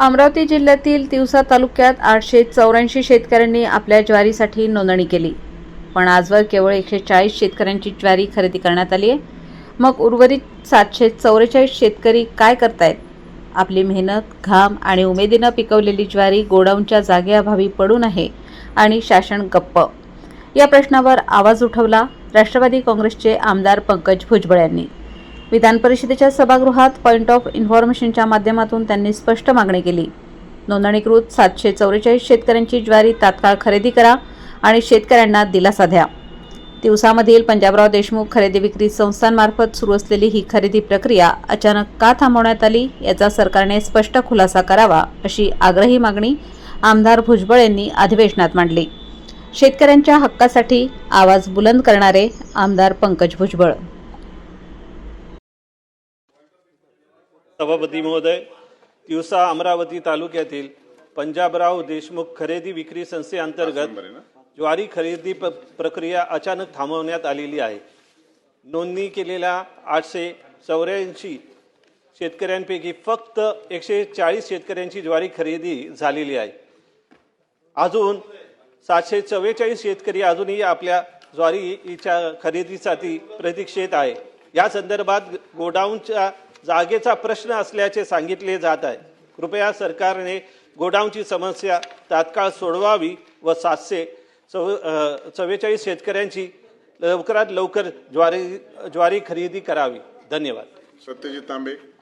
अमरावती जिल्ह्यातील तिवसा तालुक्यात आठशे चौऱ्याऐंशी शेतकऱ्यांनी आपल्या ज्वारीसाठी नोंदणी केली. पण आजवर केवळ एकशे चाळीस शेतकऱ्यांची ज्वारी खरेदी करण्यात आली आहे. मग उर्वरित सातशे चौवेचाळीस शेतकरी काय करतायत? आपली मेहनत घाम आणि उमेदीनं पिकवलेली ज्वारी गोडाऊनच्या जागेअभावी पडून आहे आणि शासन गप्प. या प्रश्नावर आवाज उठवला राष्ट्रवादी काँग्रेसचे आमदार पंकज भुजबळ यांनी. विधान परिषदेच्या सभागृहात पॉईंट ऑफ इन्फॉर्मेशनच्या माध्यमातून त्यांनी स्पष्ट मागणी केली. नोंदणीकृत सातशे चौवेचाळीस शेतकऱ्यांची ज्वारी तात्काळ खरेदी करा आणि शेतकऱ्यांना दिलासा द्या. दिवसामधील पंजाबराव देशमुख खरेदी विक्री संस्थांमार्फत सुरू असलेली ही खरेदी प्रक्रिया अचानक का थांबवण्यात आली याचा सरकारने स्पष्ट खुलासा करावा अशी आग्रही मागणी आमदार भुजबळ यांनी अधिवेशनात मांडली. शेतकऱ्यांच्या हक्कासाठी आवाज बुलंद करणारे आमदार पंकज भुजबळ. सभापती महोदय तिवसा अमरावती तालुक्यातील पंजाबराव देशमुख खरेदी विक्री संस्थेअंतर्गत ज्वारी खरेदी प्रक्रिया अचानक थांबवण्यात आलेली आहे. नोंदणी केलेल्या आठशे चौऱ्याऐंशी शेतकऱ्यांपैकी फक्त एकशे चाळीस शेतकऱ्यांची ज्वारी खरेदी झालेली आहे. अजून सातशे चव्वेचाळीस शेतकरी अजूनही आपल्या ज्वारीच्या खरेदीसाठी प्रतीक्षेत आहे. या संदर्भात गोडाऊनच्या जागेचा प्रश्न असल्याचे सांगितले जात आहे. कृपया सरकारने गोडाऊनची समस्या तात्काळ सोडवावी व सातशे चव चव्वेचाळीस शेतकऱ्यांची लवकरात लवकर ज्वारी ज्वारी खरेदी करावी. धन्यवाद. सत्यजित तांबे.